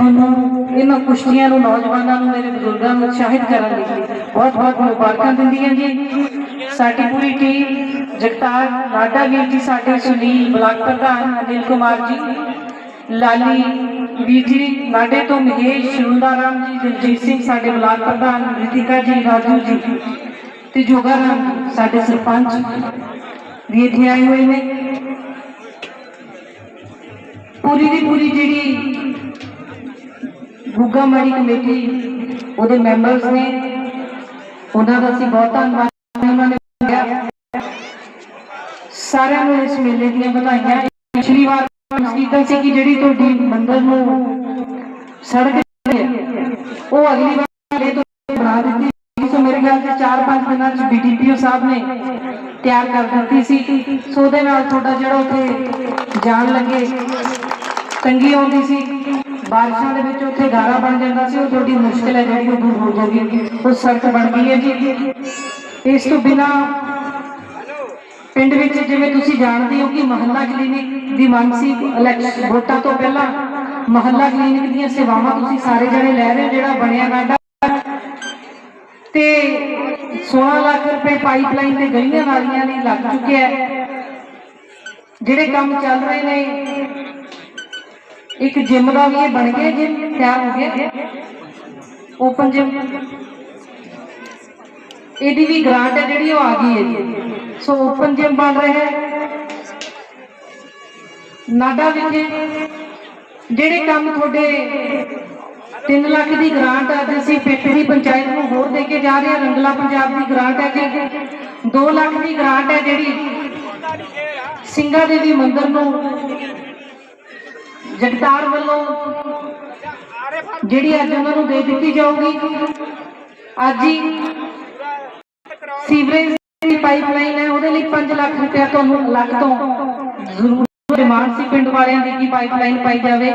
ਤੁਹਾਨੂੰ ਇਹਨਾਂ ਕੁਸ਼ਤੀਆਂ ਨੂੰ ਨੌਜਵਾਨਾਂ ਨੂੰ ਮੇਰੇ ਬਜ਼ੁਰਗਾਂ ਨੂੰ ਉਤਸ਼ਾਹਿਤ ਕਰਨ ਲਈ ਬਹੁਤ ਬਹੁਤ ਮੁਬਾਰਕਾਂ ਦਿੰਦੀ ਹਾਂ ਜੀ। ਸਾਡੀ ਪੂਰੀ ਟੀਮ ਜਗਤਾਰ ਲਾਡਾ ਵੀਰ ਜੀ ਸਾਡੇ ਸੁਨੀਲ ਬਲਾਕ ਪ੍ਰਧਾਨ ਅਨਿਲ ਕੁਮਾਰ ਜੀ ਲਾਲੀ ਵੀਰ ਜੀ ਲਾਡੇ ਤੋਂ ਮਹੇਸ਼ ਸ਼ੁੰਦਾਰਾਮ ਜੀ ਦਿਲਜੀਤ ਸਿੰਘ ਸਾਡੇ ਬਲਾਕ ਪ੍ਰਧਾਨ ਰਿਤਿਕਾ ਜੀ ਰਾਜੂ ਜੀ ਤੇ ਜੋਗਾ ਰਾਮ ਜੀ, ਸਾਡੇ ਸਰਪੰਚ ਵੀ ਇੱਥੇ ਆਏ ਹੋਏ ਨੇ। ਪੂਰੀ ਦੀ ਪੂਰੀ ਜਿਹੜੀ ਗੁੱਗਾ ਮਾੜੀ ਕਮੇਟੀ, ਉਹਦੇ ਮੈਂਬਰਸ ਨੇ, ਉਹਨਾਂ ਦਾ ਅਸੀਂ ਬਹੁਤ ਧੰਨਵਾਦ ਉਹਨਾਂ ਨੇ ਸਾਰਿਆਂ ਨੂੰ ਇਸ ਮੇਲੇ ਦੀਆਂ ਵਧਾਈਆਂ। ਪਿਛਲੀ ਵਾਰ ਕੀਤਾ ਸੀ ਕਿ ਜਿਹੜੀ ਤੁਹਾਡੀ ਮੰਦਰ ਨੂੰ ਸੜਕ ਉਹ ਅਗਲੀ ਵਾਰ ਇਹ ਤੋਂ ਬਣਾ ਦਿੱਤੀ ਸੀ। ਸੋ ਮੇਰੇ ਖਿਆਲ ਤੇ 4-5 ਦਿਨਾਂ ਚ ਬੀਡੀਪੀਓ ਸਾਹਿਬ ਨੇ ਤਿਆਰ ਕਰ ਦਿੱਤੀ ਸੀ। ਸੋ ਉਹਦੇ ਨਾਲ ਤੁਹਾਡਾ ਜਿਹੜਾ ਉੱਥੇ ਜਾਣ ਲੱਗੇ, ਤੰਗੀ ਆਉਂਦੀ ਸੀ। ਬਾਰਿਸ਼ਾਂ ਦੇ ਵਿੱਚ ਉੱਥੇ ਗਾਰਾ ਬਣ ਜਾਂਦਾ ਸੀ, ਉਹ ਤੁਹਾਡੀ ਮੁਸ਼ਕਲ ਹੈ ਜਿਹੜੀ ਉਹ ਦੂਰ ਹੋ ਜਾਊਗੀ। ਉਹ ਸੜਕ ਬਣ ਗਈ ਹੈ ਜੀ। ਇਸ ਤੋਂ ਬਿਨਾ ਪਿੰਡ ਵਿੱਚ ਜਿਵੇਂ ਤੁਸੀਂ ਜਾਣਦੇ ਹੋ ਕਿ ਮਹੱਲਾ ਕਲੀਨਿਕ ਦੀ ਮੰਗ ਸੀ ਇਲੈਕਸ਼ਨ ਵੋਟਾਂ ਤੋਂ ਪਹਿਲਾਂ ਮਹੱਲਾ ਕਲੀਨਿਕ ਦੀਆਂ ਸੇਵਾਵਾਂ ਤੁਸੀਂ ਸਾਰੇ ਜਣੇ ਲੈ ਰਹੇ ਹੋ, ਜਿਹੜਾ ਬਣਿਆ ਗਾਡਾ। ਤੇ 16 ਲੱਖ ਰੁਪਏ ਪਾਈਪਲਾਈਨ ਤੇ ਗਲੀਆਂ ਨਾਲੀਆਂ ਲਈ ਲੱਗ ਚੁੱਕਿਆ ਜਿਹੜੇ ਕੰਮ ਚੱਲ ਰਹੇ ਨੇ ਇੱਕ ਜਿਮ ਦਾ ਵੀ ਇਹ ਬਣ ਗਿਆ ਜਿਮ ਤਿਆਰ ਹੋ ਗਿਆ। ਓਪਨ ਜਿਮ ਇਹਦੀ ਵੀ ਗ੍ਰਾਂਟ ਹੈ ਜਿਹੜੀ ਉਹ ਆ ਗਈ ਹੈ। ਸੋ ਓਪਨ ਜਿਮ ਬਣ ਰਿਹਾ ਹੈ। ਨਾਡਾ ਵਿਖੇ ਜਿਹੜੇ ਕੰਮ ਤੁਹਾਡੇ 3 ਲੱਖ ਦੀ ਗ੍ਰਾਂਟ ਅੱਜ ਅਸੀਂ ਪਿੱਠੜੀ ਪੰਚਾਇਤ ਨੂੰ ਹੋਰ ਦੇ ਕੇ ਜਾ ਰਹੇ ਹਾਂ। ਰੰਗਲਾ ਪੰਜਾਬ ਦੀ ਗ੍ਰਾਂਟ ਹੈ ਕਿ 2 ਲੱਖ ਦੀ ਗ੍ਰਾਂਟ ਹੈ ਜਿਹੜੀ ਸਿੰਘਾ ਦੇਵੀ ਮੰਦਿਰ ਨੂੰ ਜਗਤਾਰ ਵੱਲੋਂ ਜਿਹੜੀ ਅੱਜ ਉਹਨਾਂ ਨੂੰ ਦੇ ਦਿੱਤੀ ਜਾਊਗੀ, ਅੱਜ ਹੀ ਸੀਵਰੇਜ ਦੀ ਪਾਈਪਲਾਈਨ ਹੈ, ਉਹਦੇ ਲਈ 5 ਲੱਖ ਰੁਪਇਆ ਤੁਹਾਨੂੰ ਲੱਖ ਤੋਂ ਜ਼ਰੂਰ ਡਿਮਾਂਡ ਸੀ ਪਿੰਡ ਵਾਲਿਆਂ ਦੀ ਕਿ ਪਾਈਪਲਾਈਨ ਪਾਈ ਜਾਵੇ।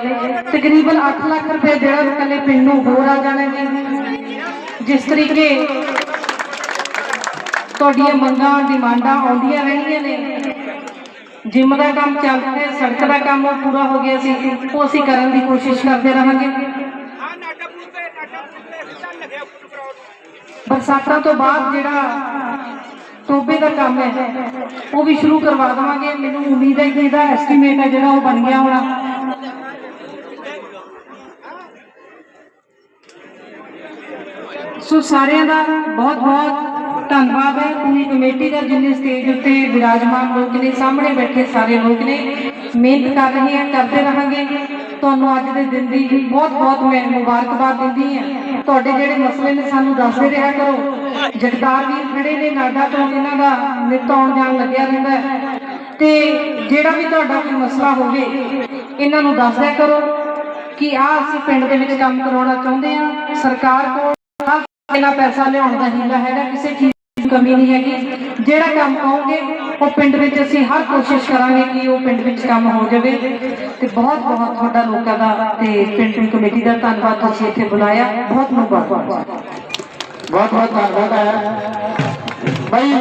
ਤਕਰੀਬਨ 8 ਲੱਖ ਰੁਪਏ ਜਿਹੜਾ ਇਕੱਲੇ ਪਿੰਡ ਨੂੰ ਹੋਰ ਆ ਜਾਣਾ ਜੀ। ਜਿਸ ਤਰੀਕੇ ਤੁਹਾਡੀਆਂ ਮੰਗਾਂ, ਡਿਮਾਂਡਾਂ ਆਉਂਦੀਆਂ ਰਹਿਣੀਆਂ ਨੇ। ਜਿਮ ਦਾ ਕੰਮ ਚੱਲ ਰਿਹਾ ਸੜਕ ਦਾ ਕੰਮ ਪੂਰਾ ਹੋ ਗਿਆ ਸੀ ਉਹ ਅਸੀਂ ਕਰਨ ਦੀ ਕੋਸ਼ਿਸ਼ ਕਰਦੇ ਰਹਾਂਗੇ। ਬਰਸਾਤਾਂ ਤੋਂ ਬਾਅਦ ਜਿਹੜਾ ਟੋਬੇ ਦਾ ਕੰਮ ਹੈ ਉਹ ਵੀ ਸ਼ੁਰੂ ਕਰਵਾ ਦੇਵਾਂਗੇ। ਮੈਨੂੰ ਉਮੀਦ ਹੈ ਕਿ ਇਹਦਾ ਐਸਟੀਮੇਟ ਹੈ ਜਿਹੜਾ ਉਹ ਬਣ ਗਿਆ ਹੋਣਾ। ਸੋ ਸਾਰਿਆਂ ਦਾ ਬਹੁਤ ਬਹੁਤ ਧੰਨਵਾਦ ਹੈ। ਪੂਰੀ ਕਮੇਟੀ ਦਾ ਜਿੰਨੇ ਸਟੇਜ ਉੱਤੇ ਵਿਰਾਜਮਾਨ ਲੋਕ ਨੇ, ਸਾਹਮਣੇ ਬੈਠੇ ਸਾਰੇ ਲੋਕ ਨੇ। ਮਿਹਨਤ ਕਰ ਰਹੇ ਆ ਕਰਦੇ ਰਹਾਂਗੇ। ਤੁਹਾਨੂੰ ਅੱਜ ਦੇ ਦਿਨ ਦੀ ਬਹੁਤ ਬਹੁਤ ਮੈਂ ਮੁਬਾਰਕਬਾਦ ਦਿੰਦੀ ਹਾਂ। ਤੁਹਾਡੇ ਜਿਹੜੇ ਮਸਲੇ ਨੇ ਸਾਨੂੰ ਦੱਸਦੇ ਰਿਹਾ ਕਰੋ। ਜਗਦਾਰ ਵੀਰ ਖੜੇ ਨੇ, ਨਾਡਾ ਤੋਂ ਇਹਨਾਂ ਦਾ ਨਿਤ ਆਉਣ ਜਾਣ ਲੱਗਿਆ ਰਹਿੰਦਾ ਤੇ ਜਿਹੜਾ ਵੀ ਤੁਹਾਡਾ ਕੋਈ ਮਸਲਾ ਹੋਵੇ, ਇਹਨਾਂ ਨੂੰ ਦੱਸਦਿਆ ਕਰੋ ਕਿ ਆਹ ਅਸੀਂ ਪਿੰਡ ਦੇ ਵਿੱਚ ਕੰਮ ਕਰਾਉਣਾ ਚਾਹੁੰਦੇ ਹਾਂ। ਸਰਕਾਰ ਕੋਲ ਇਹਨਾਂ ਪੈਸਾ ਲਿਆਉਣ ਦਾ ਹੀਲਾ ਹੈਗਾ, ਕਿਸੇ ਕਮੀ ਨਹੀਂ ਹੈਗੀ। ਜਿਹੜਾ ਕੰਮ ਕਹੋਗੇ, ਉਹ ਪਿੰਡ ਵਿੱਚ ਅਸੀਂ ਹਰ ਕੋਸ਼ਿਸ਼ ਕਰਾਂਗੇ ਕਿ ਉਹ ਪਿੰਡ ਵਿੱਚ ਕੰਮ ਹੋ ਜਾਵੇ। ਤੇ ਬਹੁਤ ਬਹੁਤ ਤੁਹਾਡਾ ਲੋਕਾਂ ਦਾ ਤੇ ਪਿੰਡ ਦੀ ਕਮੇਟੀ ਦਾ ਧੰਨਵਾਦ ਤੁਸੀਂ ਇੱਥੇ ਬੁਲਾਇਆ। ਬਹੁਤ ਮੁਬਾਰਕ ਬਹੁਤ ਬਹੁਤ ਧੰਨਵਾਦ ਹੈ ਭਾਈ